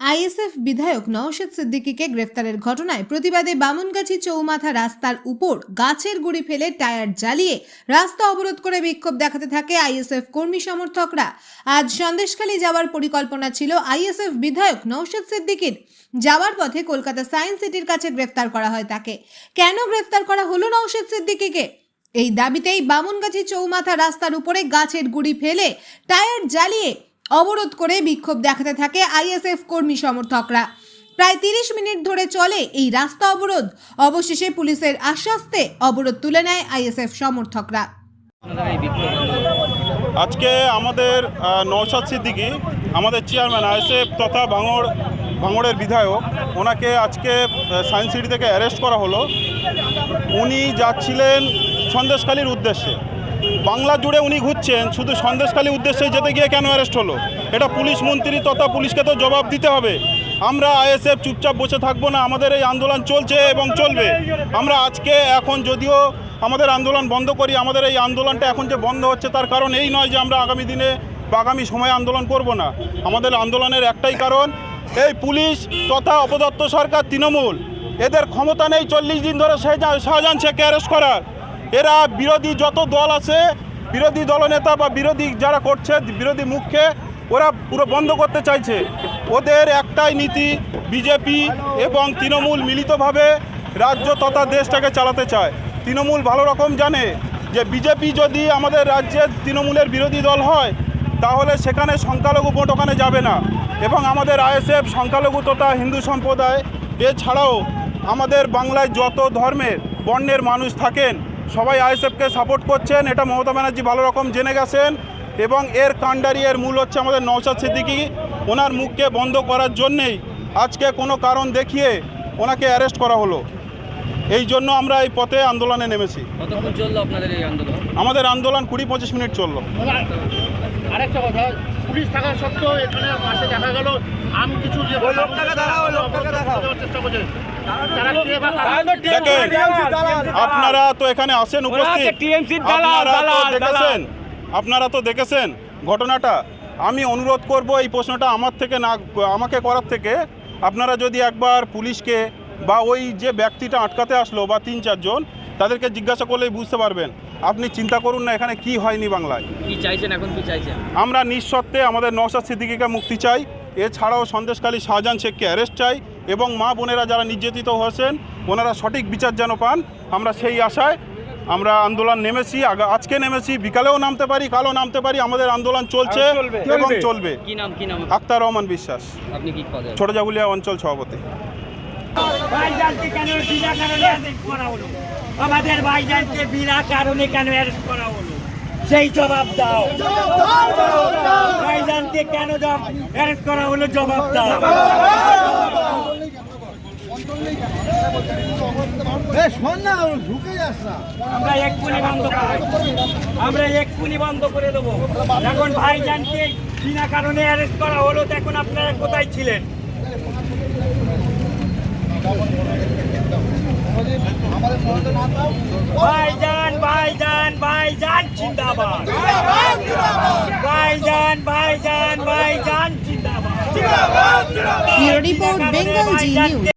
ISF বিধায়ক নওশেদ সিদ্দিকীকে গ্রেফতারের ঘটনায় প্রতিবাদে বামুনগাছি চৌমাথা রাস্তার উপর গাছের গুড়ি ফেলে টায়ার জ্বালিয়ে রাস্তা অবরোধ করে বিক্ষোভ দেখাতে থাকে আইএসএফ কর্মী সমর্থকরা। আজ সন্দেশখালী যাওয়ার পরিকল্পনা ছিল আইএসএফ বিধায়ক নওশেদ সিদ্দিকীর। যাওয়ার পথে কলকাতা সায়েন্স সিটির কাছে গ্রেফতার করা হয় তাকে। কেন গ্রেফতার করা হলো নওশেদ সিদ্দিকীকে? এই দাবিতেই বামুনগাছি চৌমাথা রাস্তার উপরে গাছের গুড়ি ফেলে টায়ার জ্বালিয়ে অবরোধ করে বিক্ষোভ দেখাতে থাকে আইএসএফ কর্মী সমর্থকরা। প্রায় তিরিশ মিনিট ধরে চলে এই রাস্তা অবরোধ। অবশেষে পুলিশের আশ্বাস্তে অবরোধ তুলে নেয় আইএসএফ সমর্থকরা। আজকে আমাদের নওশাদ সিদ্দিকি, আমাদের চেয়ারম্যান আইএসএফ তথা ভাঙড়, ভাঙড়ের বিধায়ক, ওনাকে আজকে সায়েন্স সিটি থেকে অ্যারেস্ট করা হলো। উনি যাচ্ছিলেন সন্দেশখালির উদ্দেশ্যে। বাংলা জুড়ে উনি ঘুরছেন, শুধু সন্দেশখালির উদ্দেশ্যে যেতে গিয়ে কেন অ্যারেস্ট হলো? এটা পুলিশ মন্ত্রী তথা পুলিশকে তো জবাব দিতে হবে। আমরা আইএসএফ চুপচাপ বসে থাকব না, আমাদের এই আন্দোলন চলছে এবং চলবে। আমরা আজকে এখন যদিও আমাদের আন্দোলন বন্ধ করি, আমাদের এই আন্দোলনটা এখন যে বন্ধ হচ্ছে তার কারণ এই নয় যে আমরা আগামী দিনে বা আগামী সময়ে আন্দোলন করব না। আমাদের আন্দোলনের একটাই কারণ, এই পুলিশ তথা অপদত্ত সরকার তৃণমূল, এদের ক্ষমতা নেই চল্লিশ দিন ধরে শাহজাহান শেখকে অ্যারেস্ট করার। এরা বিরোধী যত দল আছে, বিরোধী দলনেতা বা বিরোধী যারা করছে, বিরোধী মুখকে ওরা পুরো বন্ধ করতে চাইছে। ওদের একটাই নীতি, বিজেপি এবং তৃণমূল মিলিতভাবে রাজ্য তথা দেশটাকে চালাতে চায়। তৃণমূল ভালো রকম জানে যে বিজেপি যদি আমাদের রাজ্যের তৃণমূলের বিরোধী দল হয়, তাহলে সেখানে সংখ্যালঘু ভোট ওখানে যাবে না। এবং আমাদের আইএসএফ সংখ্যালঘু তথা হিন্দু সম্প্রদায়, এছাড়াও আমাদের বাংলায় যত ধর্মের, বর্ণের মানুষ থাকেন সবাই আইএসএফকে সাপোর্ট করছেন। এটা মমতা ব্যানার্জি ভালো রকম জেনে গেছেন এবং এর কাণ্ডারি এর মূল হচ্ছে আমাদের নওশাদ সিদ্দিকি। ওনার মুখকে বন্ধ করার জন্যেই আজকে কোনো কারণ দেখিয়ে ওনাকে অ্যারেস্ট করা হলো। এই জন্য আমরা এই পথে আন্দোলনে নেমেছি। কতক্ষণ চলল আপনাদের এই আন্দোলন? আমাদের আন্দোলন কুড়ি পঁচিশ মিনিট চলল। আরেকটা কথা পুলিশ থাকা সত্ত্বেও এখানে পাশে দেখা গেল আম কিছু যে লোকটাকে দাঁড়াও লোকটাকে দেখাও চেষ্টা করছে। আপনারা তো এখানে আসেন উপস্থিত। আপনারা তো দেখেছেন আপনারা তো দেখেছেন ঘটনাটা। আমি অনুরোধ করব এই প্রশ্নটা আমার থেকে না আমাকে করার থেকে আপনারা যদি একবার পুলিশকে বা ওই যে ব্যক্তিটা আটকাতে আসলো বা তিন চারজন তাদেরকে জিজ্ঞাসা করলেই বুঝতে পারবেন। আপনি চিন্তা করুন না এখানে কি হয়নি বাংলায়। কি চাইছেন এখন কি চাইছেন? আমরা নিঃশর্তে আমাদের নওশাদ সিদ্দিকিকে মুক্তি চাই। এছাড়াও সন্দেশকালী শাহজাহান শেখকে অ্যারেস্ট চাই এবং মা বোনেরা যারা নির্যাতিত হয়েছেন ওনারা সঠিক বিচার যেন পান। আমরা সেই আশায় আমরা আন্দোলন নেমেছি আগা- আজকে নেমেছি বিকালেও নামতে পারি কালও নামতে পারি আমাদের আন্দোলন চলছে এবং চলবে। কি নাম কি নাম? আক্তার রহমান বিশ্বাস। আপনি কি পদে ছোট জাগুলিয়া অঞ্চল সভাপতি। আমাদের ভাইজানকে বিনা কারণে কেন অ্যারেস্ট করা হলো? সেই জবাব দাও। ভাইজানকে কেন অ্যারেস্ট করা হলো জবাব দাও আমরা এক্ষুনি বন্ধ করে আমরা এক্ষুনি বন্ধ করে দেবো। এখন ভাইজানকে বিনা কারণে অ্যারেস্ট করা হলো তো এখন আপনারা কোথায় ছিলেন? ভাইজান ভাইজান ভাইজান জিন্দাবাদ ভাইজান ভাইজান ভাইজান জিন্দাবাদ bureau report Bengal Zee News.